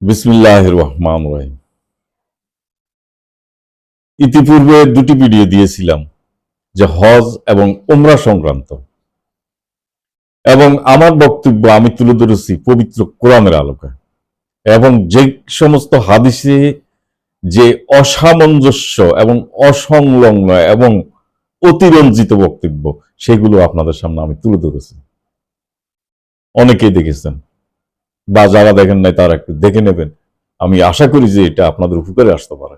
বিসমিল্লাহ রহমান রহিম। ইতিপূর্বে দুটি ভিডিও দিয়েছিলাম যে হজ এবং ওমরা সংক্রান্ত। এবং আমার বক্তব্য আমি তুলে ধরেছি পবিত্র কোরআনের আলোকে। এবং যে সমস্ত হাদিসে যে অসামঞ্জস্য এবং অসংলগ্ন এবং অতিরঞ্জিত বক্তব্য, সেগুলো আপনাদের সামনে আমি তুলে ধরেছি। অনেকেই দেখেছেন। বা যারা দেখেন নাই তারা একটু দেখে নেবেন। আমি আশা করি যে এটা আপনাদের উপকারে আসতে পারে।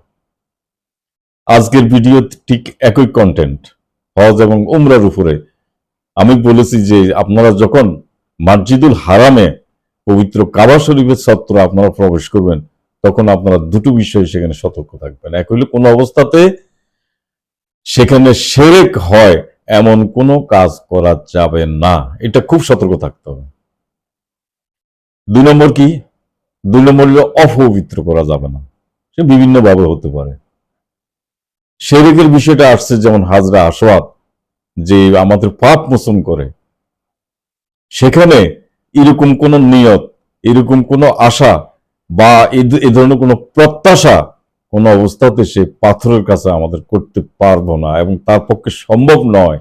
আজকের ভিডিও ঠিক একই কন্টেন্ট হজ এবং উমরার উপরে। আমি বলেছি যে আপনারা যখন মসজিদুল হারামে পবিত্র কাবা শরীফের ছত্র আপনারা প্রবেশ করবেন, তখন আপনারা দুটো বিষয়ে সেখানে সতর্ক থাকবেন। এক হইলে, কোনো অবস্থাতে সেখানে সেরেক হয়, এমন কোনো কাজ করা যাবে না। এটা খুব সতর্ক থাকতে হবে। দুই নম্বর কি? দুই নম্বর হলো অপবিত্র করা যাবে না। সে বিভিন্নভাবে হতে পারে। শেরেকের বিষয়টা আসছে যেমন হাজরা আসওয়াত যে আমাদের পাপ মোচন করে। সেখানে এরকম কোন নিয়ত, এরকম কোন আশা বা এ ধরনের কোনো প্রত্যাশা কোন অবস্থাতে সে পাথরের কাছে আমাদের করতে পারব না এবং তার পক্ষে সম্ভব নয়।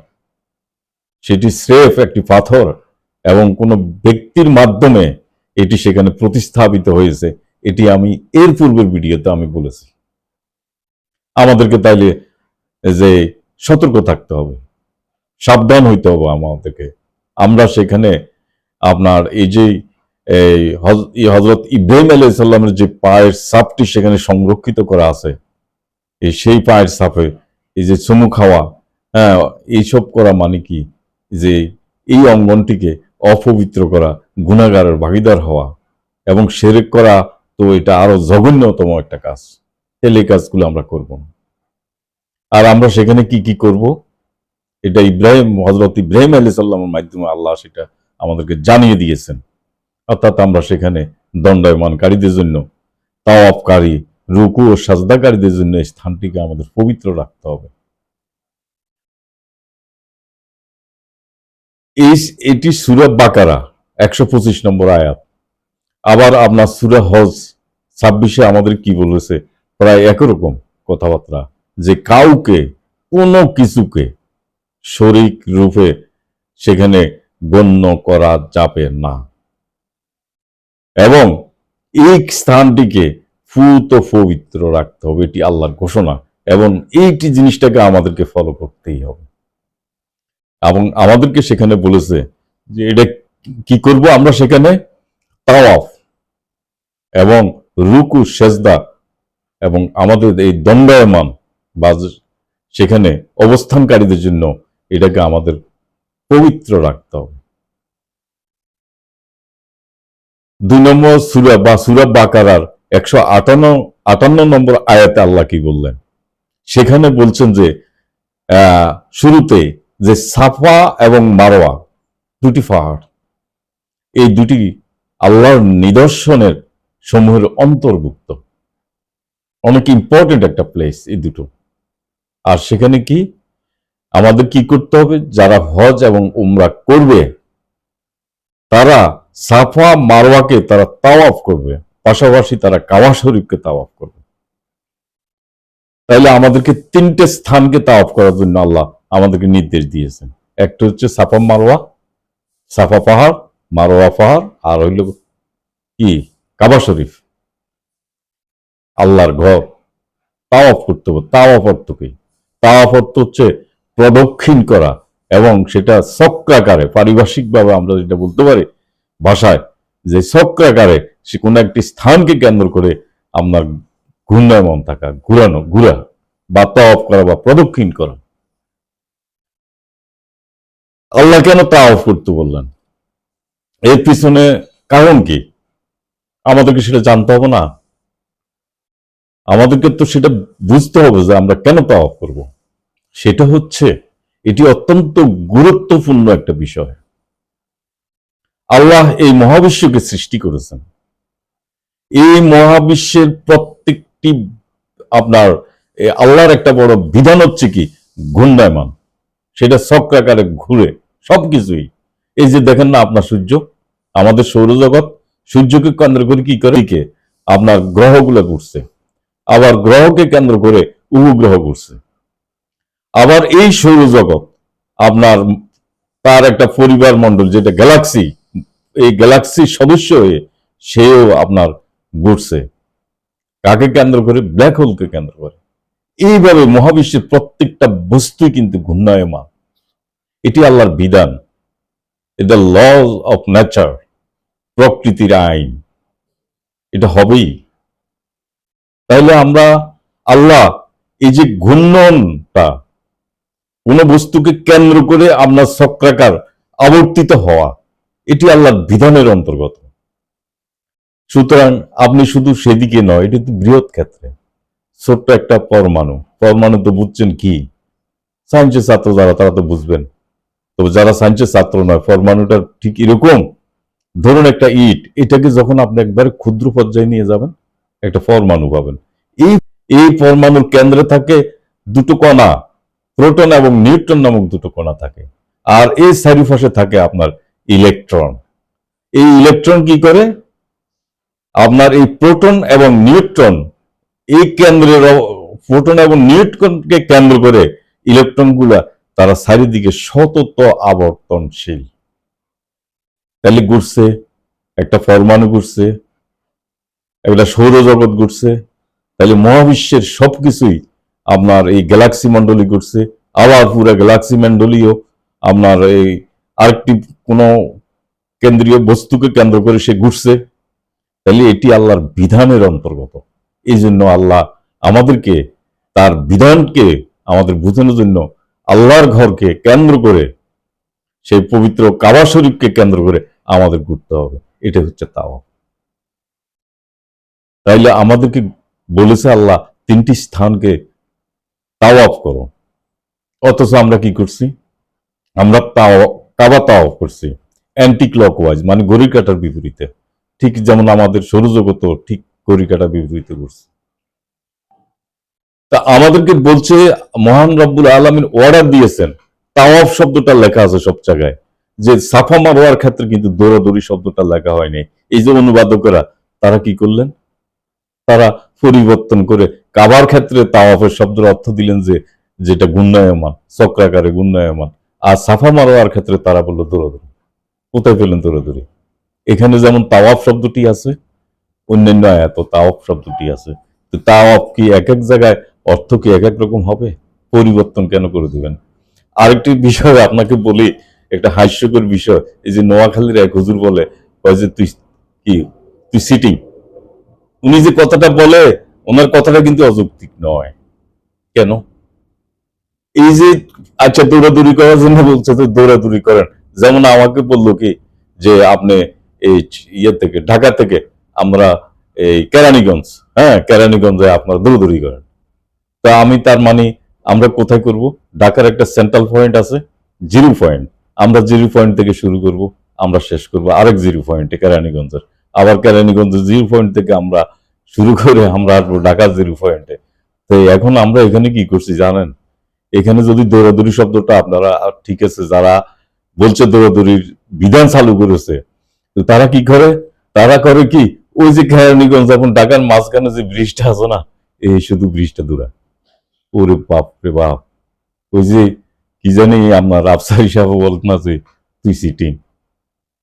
সেটি স্রেফ একটি পাথর এবং কোনো ব্যক্তির মাধ্যমে এটি সেখানে প্রতিস্থাপিত হয়েছে, এটি আমি এর পূর্বের ভিডিওতে আমি বলেছি। আমাদেরকে তাইলে যে সতর্ক থাকতে হবে, সাবধান হইতে হবে আমাদেরকে। আমরা সেখানে আপনার এই যে, এই হজরত ইব্রাহিম আলাই সাল্লামের যে পায়ের সাপটি সেখানে সংরক্ষিত করা আছে, এই সেই পায়ের সাপে এই যে চুমু খাওয়া হ্যাঁ এইসব করা মানে কি? যে এই অঙ্গনটিকে অপবিত্র করা, গুণাগারের ভাগিদার হওয়া এবং সেরেক করা তো এটা আরও জঘন্যতম একটা কাজ। এই কাজগুলো আমরা করব আর আমরা সেখানে কি কি করব? এটা ইব্রাহিম হজরত ইব্রাহিম আলী সাল্লামের মাধ্যমে আল্লাহ সেটা আমাদেরকে জানিয়ে দিয়েছেন। অর্থাৎ আমরা সেখানে দণ্ডায়মানকারীদের জন্য তাওয়াবকারী রুকু ও সাজদাকারীদের জন্য এই স্থানটিকে আমাদের পবিত্র রাখতে হবে। এই, এটি সুরা বাকারা, একশো পঁচিশ নম্বর আয়াত। আবার আপনার সুরা হজ, ছাব্বিশে আমাদের কি বলেছে? প্রায় একরকম কথাবার্তা। যে কাউকে, কোনো কিছুকে শরিক রূপে সেখানে গণ্য করা যাবে না। এবং এই স্থানটিকে ফুত পবিত্র রাখতে হবে, এটি আল্লাহর ঘোষণা। এবং এইটি জিনিসটাকে আমাদেরকে ফলো করতেই হবে। এবং আমাদেরকে সেখানে বলেছে যে এটা কি করব আমরা সেখানে? তাওয়াফ এবং রুকু, সেজদা এবং আমাদের এই দণ্ডায়মান বা সেখানে অবস্থানকারীদের জন্য এটাকে আমাদের পবিত্র রাখতে হবে। দুই নম্বর সুরা বা সুরা বাকারার একশো আটান্ন আটান্ন নম্বর আয়াতে আল্লাহ কি বললেন? সেখানে বলছেন যে শুরুতে যে সাফা এবং মারোয়া দুটি পাহাড়। এই দুটি আল্লাহর নিদর্শনের সমূহের অন্তর্ভুক্ত। অনেক ইম্পর্টেন্ট একটা প্লেস এই দুটো। আর সেখানে কি? আমাদের কি করতে হবে? যারা হজ এবং উমরা করবে, তারা সাফা, মারওয়াকে তারা তাওয়াফ করবে। পাশাপাশি তারা কাওয়া শরীফকে তাওয়াফ করবে। তাহলে আমাদেরকে তিনটে স্থানকে তাওয়াফ করার জন্য আল্লাহ আমাদেরকে নির্দেশ দিয়েছেন। একটা হচ্ছে সাফা মারওয়া, সাফা পাহাড় মারোয়া পাহাড়, আর হইল কি? কাবা শরীফ। আল্লাহর ঘর। তাওয়াফ করতে হবে। তাওয়াফ অর্থ কি? তাওয়াফ অর্থ হচ্ছে প্রদক্ষিণ করা এবং সেটা চক্রাকারে পারিভাষিকভাবে আমরা যেটা বলতে পারি ভাষায়, যে চক্রাকারে সে কোনো একটি স্থানকে কেন্দ্র করে আপনার ঘূর্ণায়মান থাকা, ঘুরানো, ঘুরা বা তাওয়াফ করা বা প্রদক্ষিণ করা। আল্লাহ কেন তাওয়াফ করতে বললেন? এর পিছনে কারণ কি? আমাদেরকে সেটা জানতে হবে না? আমাদেরকে তো সেটা বুঝতে হবে যে আমরা কেন তাওয়াফ করব। সেটা হচ্ছে, এটি অত্যন্ত গুরুত্বপূর্ণ একটা বিষয়। আল্লাহ এই মহাবিশ্বকে সৃষ্টি করেছেন। এই মহাবিশ্বের প্রত্যেকটি আপনার আল্লাহর একটা বড় বিধান হচ্ছে কি? ঘূর্ণায়মান। সেটা চক্রাকারে ঘুরে সবকিছুই এই যে দেখেন না আপনার সূর্য, আমাদের সৌরজগৎ, সূর্যকে কেন্দ্র করে কি করে? কে আপনার গ্রহগুলো ঘুরছে। আবার গ্রহকে কেন্দ্র করে উপগ্রহ ঘুরছে। আবার এই সৌরজগৎ, আপনার তার একটা পরিবার মণ্ডল, যেটা গ্যালাক্সি, এই গ্যালাক্সির সদস্য হয়ে সেও আপনার ঘুরছে। কাকে কেন্দ্র করে? ব্ল্যাক হোলকে কেন্দ্র করে। এইভাবে মহাবিশ্বের প্রত্যেকটা বস্তুই কিন্তু ঘূর্ণায়মান। এটি আল্লাহর বিধান। এটা লজ অফ নেচার প্রকৃতির আইন। এটা হবেই। তাহলে আমরা আল্লাহ এই যে ঘূর্ণনটা, কোন বস্তুকে কেন্দ্র করে আপনার চক্রাকার আবর্তিত হওয়া, এটি আল্লাহর বিধানের অন্তর্গত। সুতরাং আপনি শুধু সেদিকে নয়, এটি তো বৃহৎ ক্ষেত্রে। ছোট্ট একটা পরমাণু। পরমাণু তো বুঝছেন কি? সায়েন্সের ছাত্র যারা তারা তো বুঝবেন। তবে যারা সায়েন্সের ছাত্র নয় পরমাণুটা ঠিক এরকম ধরুন একটা ইট, এটাকে যখন আপনি একবারে ক্ষুদ্র পর্যায়ে নিয়ে যাবেন, একটা পরমাণু পাবেন। এই এই পরমাণুর কেন্দ্রে থাকে দুটো কণা, প্রোটন এবং নিউট্রন নামক দুটো কণা থাকে। আর এই চারিপাশে থাকে আপনার ইলেকট্রন। এই ইলেকট্রন কি করে? আপনার এই প্রোটন এবং নিউট্রন, এই কেন্দ্রের, প্রোটন এবং নিউট্রনকে কেন্দ্র করে ইলেকট্রনগুলা তারা চারিদিকে সতত আবর্তনশীল। তাহলে ঘুরছে, একটা পরমাণু ঘুরছে, একটা সৌরজগৎ ঘুরছে, তাহলে মহাবিশ্বের সবকিছুই আপনার এই গ্যালাক্সি মন্ডলী ঘুরছে, আবার পুরো গ্যালাক্সি মন্ডলীও আপনার এই আরেকটি কোনো কেন্দ্রীয় বস্তুকে কেন্দ্র করে সে ঘুরছে। তাহলে এটি আল্লাহর বিধানের অন্তর্গত। এই জন্য আল্লাহ আমাদেরকে, তার বিধানকে আমাদের বোঝানোর জন্য আল্লাহর ঘরকে কেন্দ্র করে, সেই পবিত্র কাবা শরীফকে কেন্দ্র করে আমাদের ঘুরতে হবে। এটা হচ্ছে তাও তাইলে আমাদেরকে বলেছে আল্লাহ, তিনটি স্থানকে তাওয়াফ করো। অথচ আমরা কি করছি? আমরা তাও কাবা তাওয়াফ করছি। অ্যান্টি ক্লকওয়াইজ মানে ঘড়ির কাটার বিপরীতে। ঠিক যেমন আমাদের সৌরজগত ঠিক ঘড়ি কাটার বিপরীতে করছে তা আমাদেরকে বলছে, মহান রব্বুল আলমিন অর্ডার দিয়েছেন। তাওয়াফ শব্দটা লেখা আছে সব জায়গায়। যে সাফা মারোয়ার ক্ষেত্রে কিন্তু দৌড়াদৌড়ি শব্দটা লেখা হয়নি। এই যে অনুবাদকেরা, তারা কি করলেন? তারা পরিবর্তন করে কাবার ক্ষেত্রে তাওয়াফের শব্দের অর্থ দিলেন যে, যেটা গুণ্যায়মান চক্রাকারে গুণ্যায়মান আর সাফা মারোয়ার ক্ষেত্রে তারা বলল দৌড়াদৌড়ি। কোথায় পেলেন দৌড়াদৌড়ি? এখানে যেমন তাওয়াফ শব্দটি আছে, অন্যান্য আয়াত তাওয়াফ শব্দটি আছে। তাওয়াফ কি এক এক জায়গায় অর্থ কি এক এক রকম হবে? পরিবর্তন কেন করে দিবেন? আরেকটি বিষয় আপনাকে বলি, একটা হাস্যকর বিষয়। এই যে নোয়াখালীর এক হুজুর বলে যে তুই কি, তুই সিটিং উনি যে কথাটা বলে, ওনার কথাটা কিন্তু অযৌক্তিক নয়। কেন? এই যে আচ্ছা দৌড়াদৌড়ি করার জন্য বলছে তো দৌড়াদৌড়ি করেন। যেমন আমাকে বলল কি, যে আপনি এই ইয়ে থেকে, ঢাকা থেকে আমরা এই কেরানীগঞ্জ হ্যাঁ কেরানীগঞ্জে আপনারা দৌড়দৌড়ি করেন। তা আমি তার মানে আমরা কোথায় করব? ঢাকার একটা সেন্ট্রাল পয়েন্ট আছে, জিরো পয়েন্ট আমরা জিরো পয়েন্ট থেকে শুরু করব, আমরা শেষ করব। আরেক জিরো পয়েন্টে কেরানীগঞ্জের। আবার কেরানীগঞ্জের জিরো পয়েন্ট থেকে আমরা শুরু করে আমরা আসব ঢাকার জিরো পয়েন্টে তো এখন আমরা এখানে কি করছি জানেন? এখানে যদি দৌড়াদৌড়ি শব্দটা আপনারা ঠিক আছে, যারা বলছে দৌড়াদৌড়ির বিধান চালু করেছে তারা কি করে? তারা করে কি? ওই যে কেরানীগঞ্জ, এখন ঢাকার মাঝখানে যে ব্রিজটা আছে না, এই শুধু ব্রিজটা দূরা। ওরে বাপ রে বাপ। ওই যে কি জানি আপনার আফসার হিসাবে বলত না যে, তুই সিটিং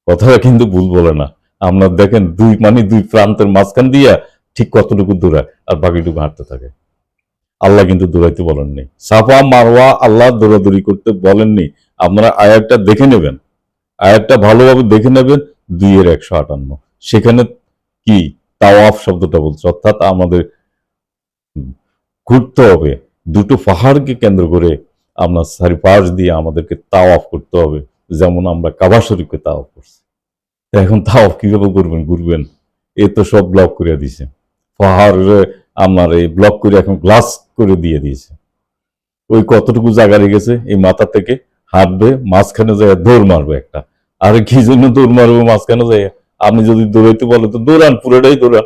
কথাটা কিন্তু ভুল বলে না। আপনার দেখেন দুই মানে দুই প্রান্তের মাঝখান দিয়া ঠিক কতটুকু দূরায় আর বাকিটুকু হাঁটতে থাকে। আল্লাহ কিন্তু দৌড়াইতে বলেননি। সাফা, মারওয়া আল্লাহ দৌড়াদৌড়ি করতে বলেননি। আপনারা আয়াতটা দেখে নেবেন। আয়াতটা ভালোভাবে দেখে নেবেন। দুইয়ের একশো আটান্ন। সেখানে কি? তাওয়াফ শব্দটা বলছে। অর্থাৎ আমাদের ঘুরতে হবে। দুটো পাহাড়কে কেন্দ্র করে আপনার চারিপাশ দিয়ে আমাদেরকে তাও অফ করতে হবে। যেমন আমরা কাবা শরীফকে তাও অফ করছি এখন তাওয়াফ কীভাবে করবেন, ঘুরবেন? এ তো সব ব্লক করে দিয়েছে পাহাড় আপনার এই ব্লক করে এখন গ্লাস করে দিয়ে দিয়েছে। ওই কতটুকু জায়গা রেখেছে? এই মাথা থেকে হাঁটবে, মাঝখানে যায় দৌড় মারবে একটা। আর কি জন্য দৌড় মারবে মাঝখানে যায়? আপনি যদি দৌড়াইতে বলে তো দৌড়ান, পুরোটাই দৌড়ান।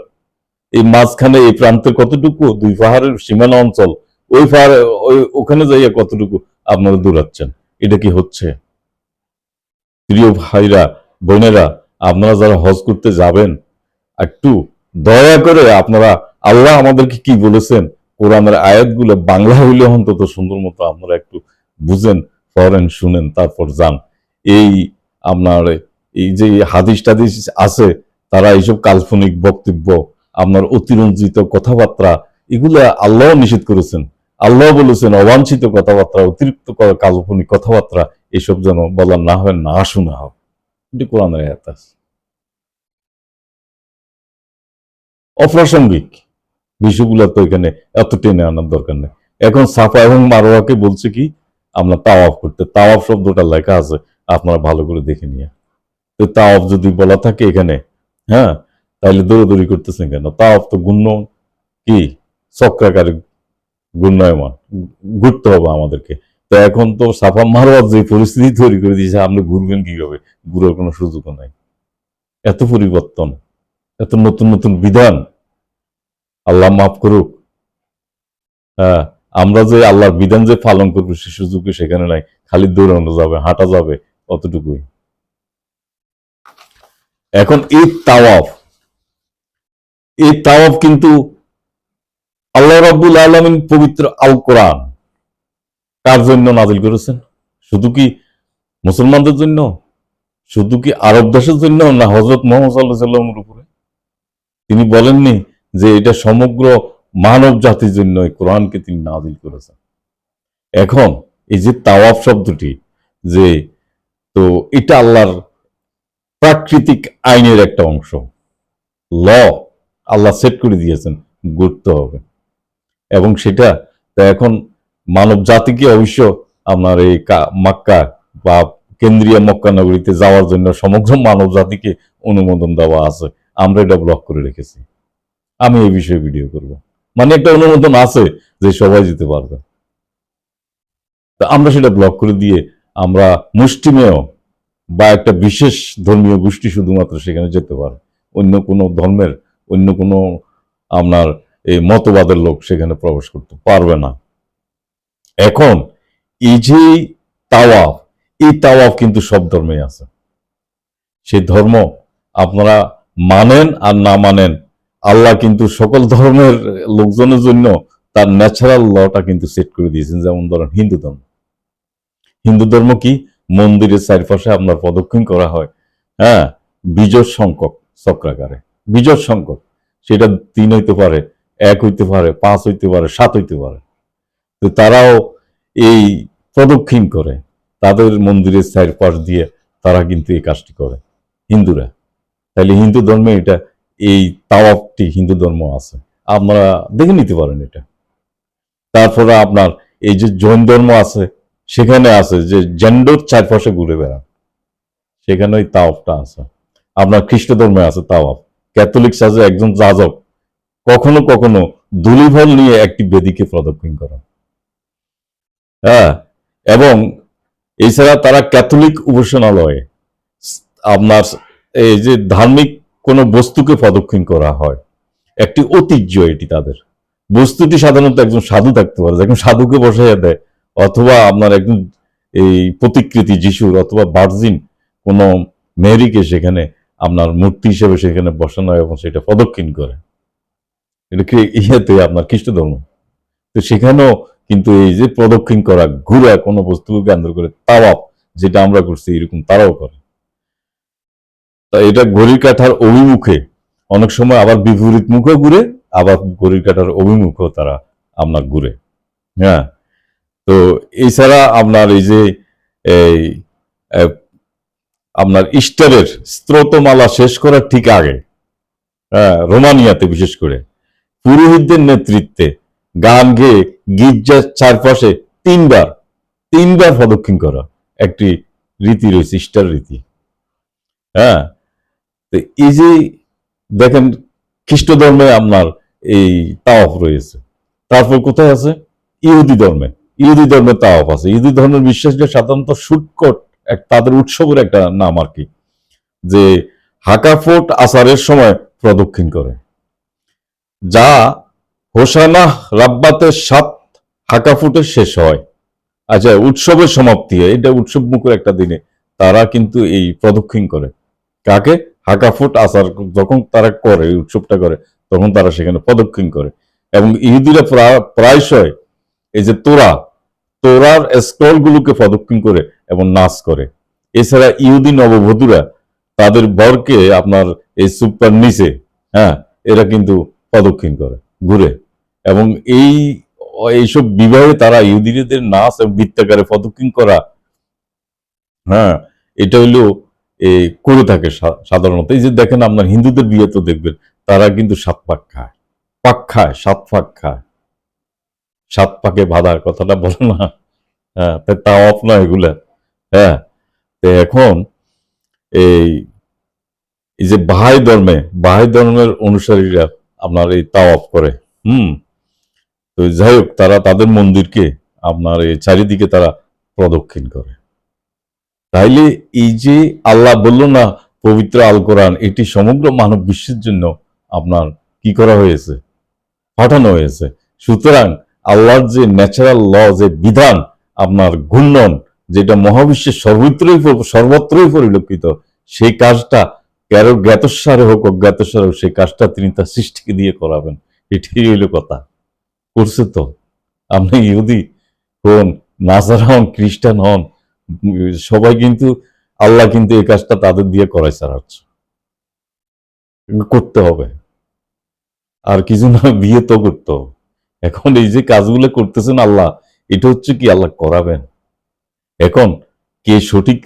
এই মাঝখানে, এই প্রান্তের কতটুকু? দুই পাহাড়ের সীমানা অঞ্চল। ওই পাহাড়ে ওই ওখানে যাইয়া কতটুকু আপনারা দৌড়াচ্ছেন? এটা কি হচ্ছে? প্রিয় ভাইরা, বোনেরা, আপনারা যারা হজ করতে যাবেন, একটু দয়া করে আপনারা, আল্লাহ আমাদেরকে কি বলেছেন? কোরআনের আয়াতগুলো বাংলা হইলে অন্তত সুন্দর মতো আপনারা একটু বুঝেন, পড়েন, শুনেন, তারপর যান। এই আপনার, এই যে হাদিস টাদিস আছে, তারা এইসব কাল্পনিক বক্তব্য, আপনার অতিরঞ্জিত কথাবার্তা, এগুলো আল্লাহ নিষেধ করেছেন। আল্লাহ বলেছেন, অবাঞ্ছিত কথাবার্তা, অতিরিক্ত কাল্পনিক কথাবার্তা, এসব যেন বলা না হয়, না শোনা হোক এটি কোরআনের অপ্রাসঙ্গিক বিষয়গুলো তো এখানে এত টেনে আনার দরকার নেই। এখন সাফা এবং মারোয়াকে বলছে কি, আমরা তাওয়াফ করতে, তাওয়াফ শব্দটা লেখা আছে, আপনারা ভালো করে দেখে নিয়ে। তো তাওয়াফ যদি বলা থাকে এখানে হ্যাঁ তাহলে দৌড়াদৌড়ি করতেছেন কেন? তাওয়াফ তো গুণ্য কি? চক্রাকারে গুণ্যমান ঘুরতে হবে আমাদেরকে। তো এখন তো সাফা মারোয়ার যে পরিস্থিতি তৈরি করে দিয়েছে আপনি ঘুরবেন কীভাবে? ঘুরার কোনো সুযোগও নাই। এত পরিবর্তন, এত নতুন নতুন বিধান। আল্লাহ মাফ করুক। হ্যাঁ আমরা যে আল্লাহর বিধান যে পালন করব, সে সুযোগ সেখানে নাই। খালি দৌড়ানো যাবে, হাঁটা যাবে, অতটুকুই। এখন এই তাওয়াফ এই তাওয়াফ কিন্তু আল্লাহ রাব্বুল আলমিন পবিত্র আল কোরআন কার জন্য নাজিল করেছেন? শুধু কি মুসলমানদের জন্য? শুধু কি আরব দেশের জন্য না হজরত মোহাম্মদ সাল্লাহ সাল্লামের উপরে? তিনি বলেননি যে এটা সমগ্র মানব জাতির জন্য এই কোরআনকে তিনি নাজিল করেছেন। এখন এই যে তাওয়াব শব্দটি যে তো এটা আল্লাহর প্রাকৃতিক আইনের একটা অংশ। ল আল্লাহ সেট করে দিয়েছেন গুরুত্ব হবে। এবং সেটা তো এখন মানব জাতিকে অবশ্য আপনার এই মাক্কা বা কেন্দ্রীয় মক্কা নগরীতে যাওয়ার জন্য সমগ্র মানব জাতিকে অনুমোদন দেওয়া আছে। আমরা এটা ব্লক করে রেখেছি। আমি এই বিষয়ে ভিডিও করব। মানে একটা অনুমোদন আছে যে সবাই যেতে পারবে। তো আমরা সেটা ব্লক করে দিয়ে আমরা মুষ্টিমেয় বা একটা বিশেষ ধর্মীয় গোষ্ঠী শুধুমাত্র সেখানে যেতে পারে। অন্য কোনো ধর্মের, অন্য কোনো আপনার এই মতবাদের লোক সেখানে প্রবেশ করতে পারবে না। এখন এই যে তাওয়াফ, এই তাওয়াফ কিন্তু সব ধর্মে আছে। সেই ধর্ম আপনারা মানেন আর না মানেন, আল্লাহ কিন্তু সকল ধর্মের লোকজনের জন্য তার ন্যাচারাল লটা কিন্তু সেট করে দিয়েছেন। যেমন ধরেন হিন্দু ধর্ম। হিন্দু ধর্ম কি? মন্দিরের চারপাশে আপনার প্রদক্ষিণ করা হয়। হ্যাঁ বিজয় সংখ্যক চক্রাকারে। বিজয় সংখ্যক। সেটা তিন হইতে পারে। এক হইতে পারে, পাঁচ হইতে পারে, সাত হইতে পারে। তো তারাও এই প্রদক্ষিণ করে। তাদের মন্দিরের চারপাশ দিয়ে তারা কিন্তু এই কাজটি করে, হিন্দুরা। তাহলে হিন্দু ধর্মে এটা, এই তাওয়াফটি হিন্দু ধর্ম আছে। আপনারা দেখে নিতে পারেন এটা। তারপরে আপনার এই যে জৈন ধর্ম আছে, সেখানে আছে যে জেন্ডোর চারপাশে ঘুরে বেড়ান। সেখানে ওই তাওয়াফটা আছে। আপনার খ্রিস্ট ধর্মে আছে তাওয়াফ। ক্যাথলিক সাজে একজন যাজক কখনো কখনো ধুলিভল নিয়ে একটি বেদিকে প্রদক্ষিণ করেন হ্যাঁ এবং এছাড়া তারা ক্যাথলিক উপাসনালয়ে আপনার এই যে ধার্মিক কোনো বস্তুকে প্রদক্ষিণ করা হয়, একটি ঐতিহ্য এটি তাদের। বস্তুটি সাধারণত একজন সাধু থাকতে পারে যখন সাধুকে বসাইয়া দেয়, অথবা আপনার একজন এই প্রতিকৃতি যিশুর অথবা ভার্জিন কোনো মেরিকে সেখানে আপনার মূর্তি হিসেবে সেখানে বসানো হয় এবং সেটা প্রদক্ষিণ করে। এটা আপনার খ্রিস্ট ধর্ম তো সেখানেও কিন্তু এই যে প্রদক্ষিণ করা, ঘুরে কোনো বস্তুকে কেন্দ্র করে তাওয়াপ যেটা আমরা করছি, এরকম তারাও করে। তা এটা ঘড়ির কাঠার অভিমুখে অনেক সময় আবার বিপরীত মুখে ঘুরে, আবার ঘড়ির কাঠার অভিমুখেও তারা আপনার ঘুরে। হ্যাঁ? তো এছাড়া আপনার এই যে এই আপনার ইস্টারের স্ত্রোতমালা শেষ করার ঠিক আগে হ্যাঁ রোমানিয়াতে বিশেষ করে পুরোহিতদের নেতৃত্বে গান গেয়ে গির্জার চারপাশে তিনবার তিনবার প্রদক্ষিণ করা। একটি রীতি রয়েছে ইস্টার রীতি। হ্যাঁ? তো এই যে দেখেন খ্রিস্ট ধর্মে আপনার এই তাওয়াফ রয়েছে। তারপর কোথায় আছে? ইহুদি ধর্মে। ইহুদি ধর্মে তাওয়াফ আছে। ইহুদি ধর্মের বিশ্বাসটা সাধারণত সুটকট এক, তাদের উৎসবের একটা নাম আর কি। যে হাকাফোট আসারের সময় প্রদক্ষিণ করে। যা হোসানা রাব্বাতের সাত হাকাফুটে শেষ হয়। আচ্ছা উৎসবের সমাপ্তি হয়। এটা উৎসব মুখের একটা দিনে। তারা কিন্তু এই প্রদক্ষিণ করে। কাকে? হাকা ফুট আসার যখন তারা করে উৎসবটা করে, তখন তারা সেখানে প্রদক্ষিণ করে। এবং ইহুদিরা প্রা- প্রায়শই এই যে তোরা, তোরার স্ক্রল গুলোকে প্রদক্ষিণ করে এবং নাচ করে। এছাড়া ইহুদি নববধূরা তাদের বরকে আপনার এই সুপার নিচে হ্যাঁ এরা কিন্তু প্রদক্ষিণ করে, ঘুরে। এবং এই, এইসব বিবাহে তারা ইহুদিদের নাচ এবং বৃত্তাকারে প্রদক্ষিণ করা হ্যাঁ এটা হইল করে থাকে সাধারণত। এই যে দেখেন আপনার হিন্দুদের বিয়ে তো দেখবেন, তারা কিন্তু সাত পাক খায়। পাক খায়, সাত পাক খায়। সাত পাকে বাঁধার কথাটা বলে না। হ্যাঁ তা তাও আপনার এগুলা। হ্যাঁ তো এখন এই যে বাহাই ধর্মে, বাহাই ধর্মের অনুসারীরা আপনার এই তাওয়াফ করে। হুম? তো যাই হোক, তারা তাদের মন্দিরকে আপনার এই চারিদিকে তারা প্রদক্ষিণ করে। তাইলে এই যে আল্লাহ বলল না, পবিত্র আল কোরআন এটি সমগ্র মানব বিশ্বের জন্য আপনার কি করা হয়েছে? পাঠানো হয়েছে। সুতরাং আল্লাহর যে ন্যাচারাল ল যে বিধান, আপনার ঘূর্ণন, যেটা মহাবিশ্বের সর্বত্রই সর্বত্রই পরিলক্ষিত, সেই কাজটা কারও জ্ঞাতসারে হোক অজ্ঞাতসারে হোক, সেই কাজটা তিনি তার সৃষ্টিকে দিয়ে করাবেন। এটাই হইল কথা। করছে তো। আপনি ইহুদি হন, নাসারা হন, খ্রিস্টান হন, সবাই কিন্তু, আল্লাহ কিন্তু এই কাজটা তাদের দিয়ে করাই ছাড়াচ্ছে করতে হবে। আর কিছু না, বিয়ে তো করতে হবে। এখন এই যে কাজগুলো করতেছেন আল্লাহ, এটা হচ্ছে কি আল্লাহ করাবেন। এখন কে সঠিক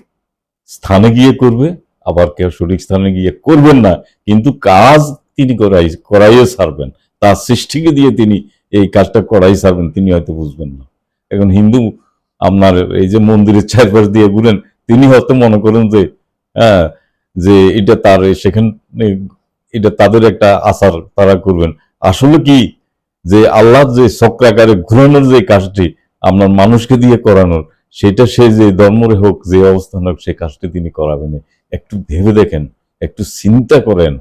স্থানে গিয়ে করবে? আবার কেউ সঠিক স্থানে গিয়ে করবেন না, কিন্তু কাজ তিনি করাই, করাইও ছাড়বেন। তার সৃষ্টিকে দিয়ে তিনি এই কাজটা করাই ছাড়বেন, তিনি হয়তো বুঝবেন না। এখন হিন্দু আপনার এই যে মন্দিরের চারপাশ দিয়ে ঘুরেন, তিনি হয়তো মনে করেন যে হ্যাঁ যে এটা তার সেখানে, এটা তাদের একটা আচার তারা করবেন। আসলে কি, যে আল্লাহ যে চক্রাকারে ঘুরানোর যে কাজটি আপনার মানুষকে দিয়ে করানোর, সেটা সে যে ধর্মরে হোক, যে অবস্থান হোক, সে কাজটি তিনি করাবেন একটু ভেবে দেখেন, একটু চিন্তা করেন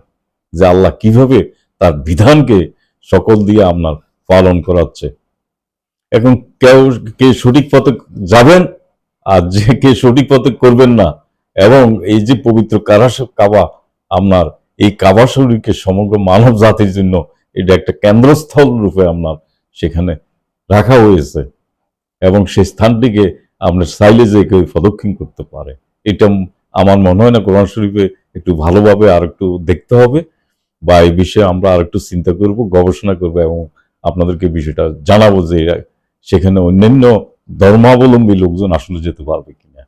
যে আল্লাহ কীভাবে তার বিধানকে সকল দিয়ে আপনার পালন করাচ্ছে। এখন কেউ, কে সঠিক পথে যাবেন আর যে কে সঠিক পথে করবেন না, এবং এই যে পবিত্র কারাস কাবা আপনার, এই কাবা শরীরকে সমগ্র মানব জাতির জন্য এটা একটা কেন্দ্রস্থল রূপে আপনার সেখানে রাখা হয়েছে, এবং সেই স্থানটিকে আপনার চাইলে যে কেউ প্রদক্ষিণ করতে পারে। এটা আমার মনে হয় না কোরআন শরীফে একটু ভালোভাবে আর একটু দেখতে হবে বা এই বিষয়ে আমরা আর একটু চিন্তা করব, গবেষণা করব এবং আপনাদেরকে বিষয়টা জানাব যে সেখানে অন্যান্য ধর্মাবলম্বী লোকজন আসলে যেতে পারবে কিনা।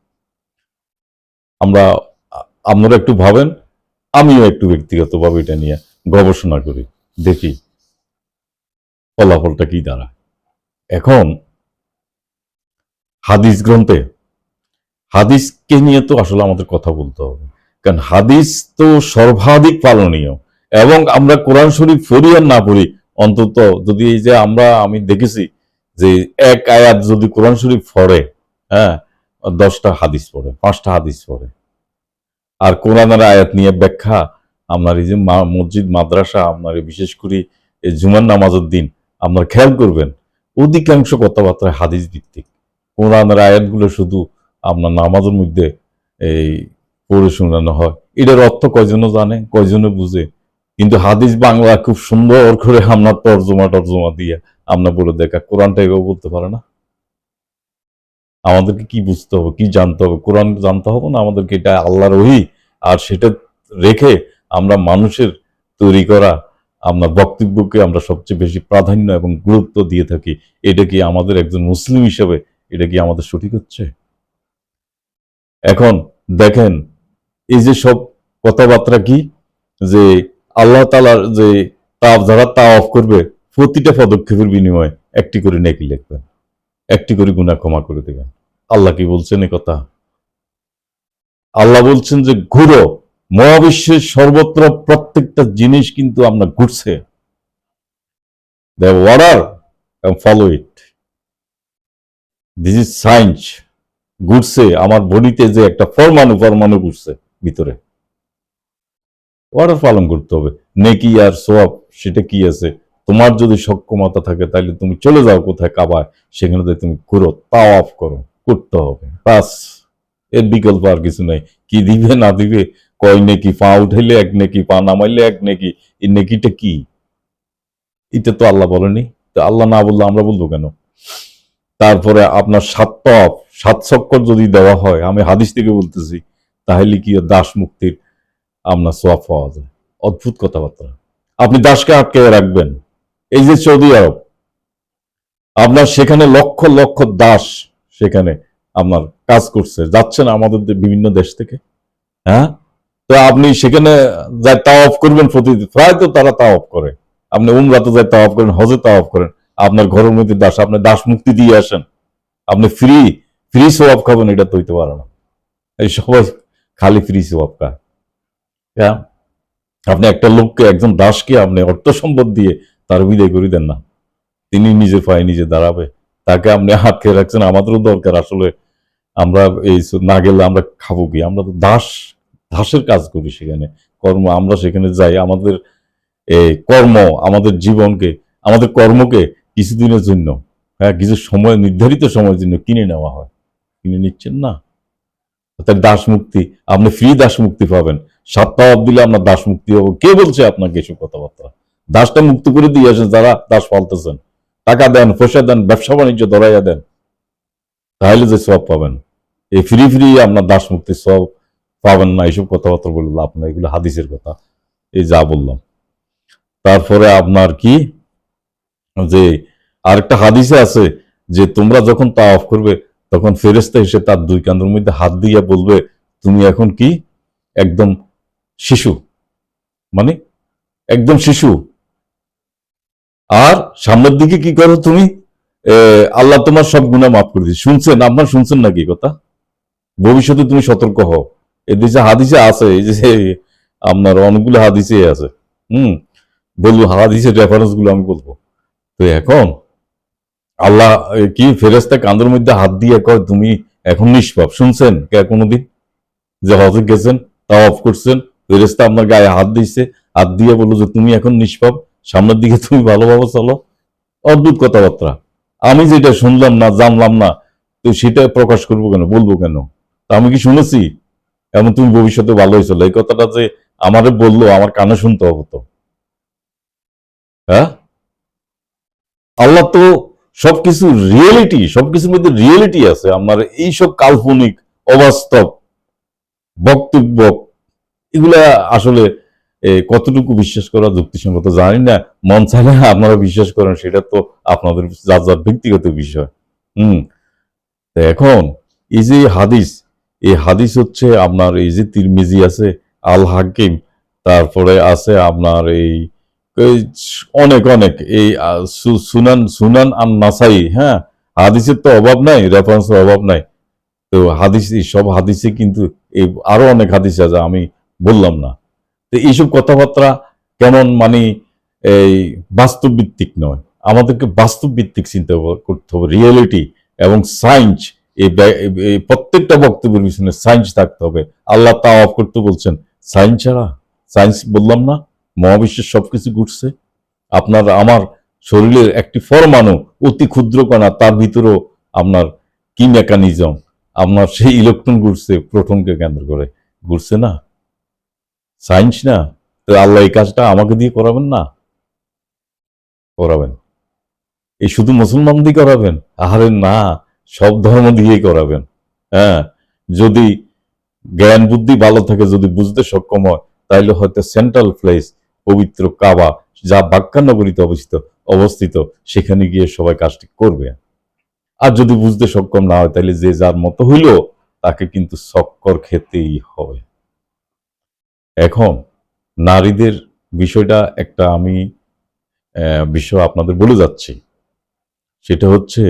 আমরা, আপনারা একটু ভাবেন, আমিও একটু ব্যক্তিগতভাবে এটা নিয়ে গবেষণা করি, দেখি ফলাফলটা কি দাঁড়ায়। এখন হাদিস গ্রন্থে হাদিসকে নিয়ে তো আসলে আমাদের কথা বলতে হবে। কারণ হাদিস তো সর্বাধিক পালনীয় এবং আমরা কোরআন শরীফ পড়ি আর না পড়ি, অন্তত যদি এই যে আমরা, আমি দেখেছি যে এক আয়াত যদি কোরআন শরীফ পড়ে হ্যাঁ দশটা হাদিস পড়ে, পাঁচটা হাদিস পড়ে। আর কোরআনের আয়াত নিয়ে ব্যাখ্যা, আপনার এই যে মসজিদ, মাদ্রাসা, আপনার বিশেষ করে এই জুমার নামাজের দিন, আপনার খেয়াল করবেন, অধিকাংশ কথাবার্তা হাদিস ভিত্তিক। কোরআনের আয়াতগুলো শুধু আপনার নামাজের মধ্যে এই পড়ে শোনানো হয়। এটার অর্থ কয়জনও জানে, কয়জনে বুঝে? কিন্তু হাদিস বাংলা খুব সুন্দর করে আপনার তর্জমা টর্জমা দিয়ে আমরা বলে দেখা কোরআনটা এভাবে বলতে পারে না? আমাদেরকে কি বুঝতে হবে, কি জানতে হবে? কোরআন জানতে হবে না? আমাদেরকে এটা আল্লাহর ওহি। আর সেটা রেখে আমরা মানুষের তৈরি করা আপনার বক্তব্যকে আমরা সবচেয়ে বেশি প্রাধান্য এবং গুরুত্ব দিয়ে থাকি। এটা কি আমাদের একজন মুসলিম হিসেবে, এটা কি আমাদের সঠিক হচ্ছে? এখন দেখেন, এই যে সব কথাবার্তা কি? যে আল্লাহ তালার যে তাপ যারা তা অফ করবে, প্রতিটা পদক্ষেপের বিনিময়ে একটি করে নেকি লিখবেন, একটি করে গুণা ক্ষমা করে দেবেন। আল্লাহ কি বলছেন এ কথা? আল্লাহ বলছেন যে, ঘুরো, মহাবিশ্বের সর্বত্র প্রত্যেকটা জিনিস কিন্তু আমরা ঘুরছে। The order follow it this is science ঘুরছে, আমার বডিতে যে একটা পরমাণু পরমাণু ঘুরছে ভিতরে। অর্ডার পালন করতে হবে। নেকি আর সোয়াব, সেটা কি আছে? তোমার যদি সক্ষমতা থাকে, তাহলে তুমি চলে যাও কোথায়? কাবায়। সেখানে তুমি ঘুরো, তাও অফ করো। করতে হবে। বাস, এর বিকল্প আর কিছু নাই। কি দিবে, না দিবে? কয় নেকি পা উঠাইলে এক নেকি, পা নামাইলে এক নেকি। এই নেকিটা কি? এটা তো আল্লাহ বলেনি। তো আল্লাহ না বললে আমরা বলব কেন? তারপরে আপনার সাত তপ সাত চক্কর যদি দেওয়া হয়, আমি হাদিস থেকে বলতেছি, তাহলে কি দাস মুক্তির আপনার সোয়াব পাওয়া যায়? অদ্ভুত কথাবার্তা। আপনি দাসকে আটকে রাখবেন। এই যে সৌদি আরব, আপনার সেখানে লক্ষ লক্ষ দাস সেখানে আপনার কাজ করছে। যাচ্ছেন আমাদের বিভিন্ন দেশ থেকে হ্যাঁ? তো আপনি সেখানে যায় যাই তাওয়াফ করবেন প্রতিদিন। প্রায় তো তারা তাওয়াফ করে। আপনি উমরাতে যাই তাওয়াফ করেন, হজে তাওয়াফ করেন। আপনার ঘরের মধ্যে দাস, আপনি দাস মুক্তি দিয়ে আসেন। আপনি ফ্রি ফ্রি সোয়াব খাবেন, এটা তো হইতে পারে না। এই সবাই খালি ফ্রি সোয়াব খায়। হ্যাঁ? আপনি একটা লোককে, একজন দাসকে আপনি অর্থ সম্পদ দিয়ে তার বিদায় করে দেন না। তিনি নিজে পায়ে নিজে দাঁড়াবে। তাকে আপনি আটকে রাখছেন, আমাদেরও দরকার। আসলে আমরা এই না গেলে আমরা খাব কি? আমরা তো দাস, দাসের কাজ করি সেখানে। কর্ম, আমরা সেখানে যাই। আমাদের এই কর্ম, আমাদের জীবনকে, আমাদের কর্মকে কিছুদিনের জন্য হ্যাঁ কিছু সময়, নির্ধারিত সময়ের জন্য কিনে নেওয়া হয়। কিনে নিচ্ছেন না। তার দাস মুক্তি আপনি ফ্রি দাস মুক্তি পাবেন সপ্তাহ দিলে আপনার দাস মুক্তি হবে। কে বলছে আপনাকে এসব কথাবার্তা? দাসটা মুক্ত করে দিয়ে আসেন, যারা দাস পালতেছেন। টাকা দেন, পয়সা দেন, ব্যবসা বাণিজ্য ধরাইয়া দেন, তাহলে যে সব পাবেন। এই ফ্রি ফ্রি আপনার দাস মুক্তি সব পাবেন না এইসব কথাবার্তা বলে লাভ না এগুলো হাদিসের কথা। এই যা বললাম। তারপরে আপনার কি? যে আরেকটা হাদিসে আছে যে তোমরা যখন তা অফ করবে, তখন ফেরেস্তা এসে তার দুই কান্দের মধ্যে হাত দিয়ে বলবে, তুমি এখন কি? একদম শিশু। মানে একদম শিশু। আর সামনের দিকে কি করো তুমি? আল্লাহ তোমার সব গুণা মাফ করে দিচ্ছে শুনছেন? আপনার শুনছেন নাকি কথা? ভবিষ্যতে তুমি সতর্ক হও। এই দেশে হাদিসে আছে, এই যে আপনার অনেকগুলো হাদিসে আছে। হুম, বলব হাদিসের রেফারেন্সগুলো আমি বলব। তো এখন আল্লাহ কি ফেরেস্তা কান্দের মধ্যে হাত দিয়ে কয়, তুমি এখন নিষ্পাপ। শুনছেন কে কোনোদিন? যে হজে গেছেন তা অফ করছেন। ফেরেস্তা আপনার গায়ে হাত দিয়েছে, হাত দিয়ে বলল যে, তুমি এখন নিষ্পাপ, সামনের দিকে তুমি ভালোভাবে চলো। অদ্ভুত কথাবার্তা। আমি যেটা শুনলাম না, জানলাম না, তো সেটা প্রকাশ করব কেন, বলব কেন? তা আমি কি শুনেছি? এমন তুমি ভবিষ্যতে ভালো হয়েছিল এই কথাটা যে আমারে বলল, আমার কানে শুনতে হবে তো। হ্যাঁ? আল্লাহ তো সবকিছু রিয়েলিটি সবকিছুর মধ্যে রিয়েলিটি আছে। আমার এইসব কাল্পনিক, অবাস্তব বক্তব্য, এগুলা আসলে কতটুকু বিশ্বাস করা যুক্তিসঙ্গত জানি না। মন চাইলে আপনারা বিশ্বাস করেন, সেটা তো আপনাদের যার যার ব্যক্তিগত বিষয়। হুম। এখন, এই যে হাদিস, এই হাদিস হচ্ছে আপনার এই যে তিরমিজি আছে আল হাকিম তারপরে আছে আপনার এই অনেক অনেক। এই সুনান সুনান আর নাসাই হ্যাঁ? হাদিসের তো অভাব নাই রেফারেন্সের অভাব নাই। তো হাদিস সব হাদিসে কিন্তু এই আরও অনেক হাদিস আছে, আমি বললাম না। তো এইসব কথাবার্তা কেমন মানে এই বাস্তব ভিত্তিক নয়। আমাদেরকে বাস্তব ভিত্তিক চিন্তা করতে হবে রিয়েলিটি এবং সায়েন্স এই প্রত্যেকটা বক্তব্যের পিছনে সায়েন্স থাকতে হবে। আল্লাহ তা অফ করতে বলছেন সায়েন্স ছাড়া? সায়েন্স বললাম না? মহাবিশ্বের সবকিছু ঘুরছে। আপনার আমার শরীরের একটি পরমাণু অতি ক্ষুদ্র কণা, তার ভিতরেও আপনার কি মেকানিজম আপনার সেই ইলেকট্রন ঘুরছে প্রোটনকে কেন্দ্র করে। ঘুরছে না। সায়েন্স না। তো আল্লাহ এই কাজটা আমাকে দিয়ে করাবেন না? করাবেন। এই শুধু মুসলমান দিয়ে করাবেন? আহারে না, সব ধর্ম দিয়েই করাবেন। হ্যাঁ যদি জ্ঞান বুদ্ধি ভালো থাকে, যদি বুঝতে সক্ষম হয় তাহলে হয়তো সেন্ট্রাল প্লেস পবিত্র কাবা, যা বাক্যানগরীতে অবস্থিত অবস্থিত, সেখানে গিয়ে সবাই কাজটি করবে। আর যদি বুঝতে সক্ষম না হয়, তাহলে যে যার মতো হইল তাকে কিন্তু চক্কর খেতেই হবে। এখন, নারীদের বিষয়টা একটা আমি বিষয় আপনাদের বলে যাচ্ছি। সেটা হচ্ছে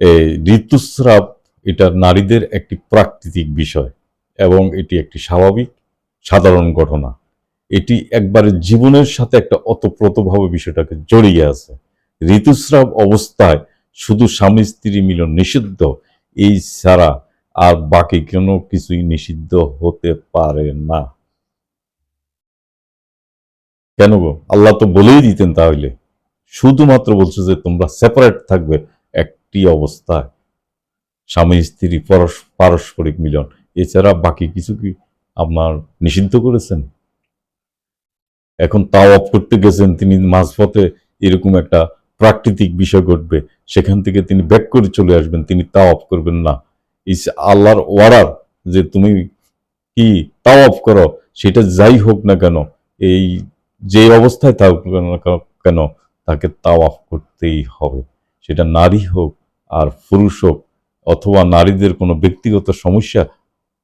এই ঋতুস্রাব, এটা নারীদের একটি প্রাকৃতিক বিষয় এবং এটি একটি স্বাভাবিক, সাধারণ ঘটনা। এটি একবারে জীবনের সাথে একটা অতপ্রতভাবে বিষয়টাকে জড়িয়ে আছে। ঋতুস্রাব অবস্থায় শুধু স্বামী স্ত্রী মিলন নিষিদ্ধ, এই ছাড়া আর বাকি কোনো কিছুই নিষিদ্ধ হতে পারে না। কেন গো? আল্লাহ তো বলেই দিতেন তাহলে। শুধুমাত্র বলছে যে তোমরা সেপারেট থাকবে একটি অবস্থায়। স্বামী স্ত্রী পারস্পরিক মিলন। এছাড়া বাকি কিছু কি আপনার নিষিদ্ধ করেছেন? এখন তাও অফ করতে গেছেন, তিনি মাঝপথে এরকম একটা প্রাকৃতিক বিষয় ঘটবে, সেখান থেকে তিনি ব্যাক করে চলে আসবেন, তিনি তাও অফ করবেন না। ইস আল্লাহর ওয়ারার যে তুমি কি তাও অফ করো, সেটা যাই হোক না কেন, এই যে অবস্থায় থাকুক না কেন তাকে তাও অফ করতেই হবে। সেটা নারী হোক আর পুরুষ হোক, অথবা নারীদের কোনো ব্যক্তিগত সমস্যা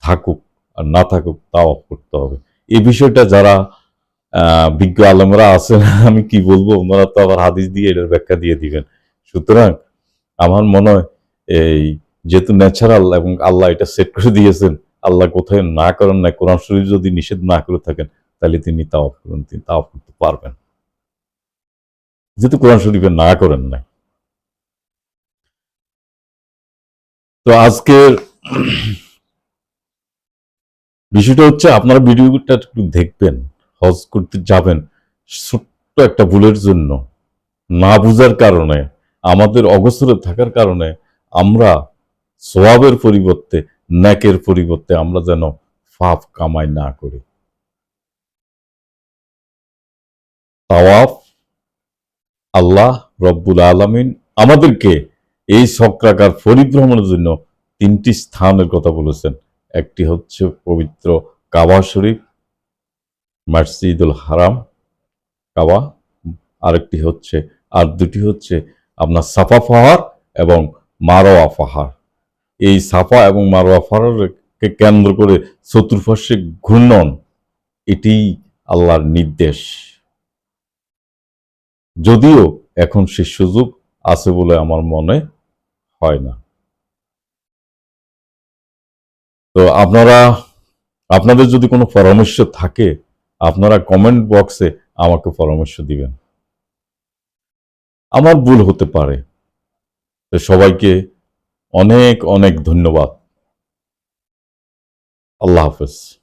থাকুক আর না থাকুক, তাও অফ করতে হবে। এই বিষয়টা যারা বিজ্ঞ আলমরা আছেন আমি কি বলব? ওনারা তো আবার হাদিস দিয়ে এটার ব্যাখ্যা দিয়ে দিবেন। সুতরাং আমার মনে হয় এই যেহেতু ন্যাচারাল এবং আল্লাহ এটা সেট করে দিয়েছেন, আল্লাহ কোথায় না করেন না, কোরআন শরীফ যদি নিষেধ না করে থাকেন, তাহলে তিনি তাও করেন, তিনি তাও করতে পারবেন। যেহেতু কোরআন শরীফে না করেন নাই। তো আজকের বিষয়টা হচ্ছে, আপনারা ভিডিওটা একটু দেখবেন। হজ করতে যাবেন ছোট্ট একটা ভুলের জন্য। না বুঝার কারণে, আমাদের অগসরে থাকার কারণে আমরা সোয়াবের পরিবর্তে, ন্যাকের পরিবর্তে আমরা যেন ফাফ কামাই না করি। তাওয়াফ আল্লাহ রব্বুল আলামিন আমাদেরকে এই চক্রাকার পরিভ্রমণের জন্য তিনটি স্থানের কথা বলেছেন। একটি হচ্ছে পবিত্র কাবা শরীফ মসজিদুল হারাম, কাবা, আরেকটি হচ্ছে, আর দুটি হচ্ছে আপনার সাফা পাহাড় এবং মারোয়া পাহাড় এই সাফা এবং মারোয়া পাহাড়কে কেন্দ্র করে চতুর্পার্শ্বে ঘূর্ণন এটি আল্লাহর নির্দেশ। যদিও এখন সে সুযোগ আছে বলে আমার মনে হয় না। তো আপনারা, আপনাদের যদি কোনো পরামর্শ থাকে আপনারা কমেন্ট বক্সে আমাকে পরামর্শ দিবেন। আমার ভুল হতে পারে। সবাইকে অনেক অনেক ধন্যবাদ। আল্লাহ হাফেজ।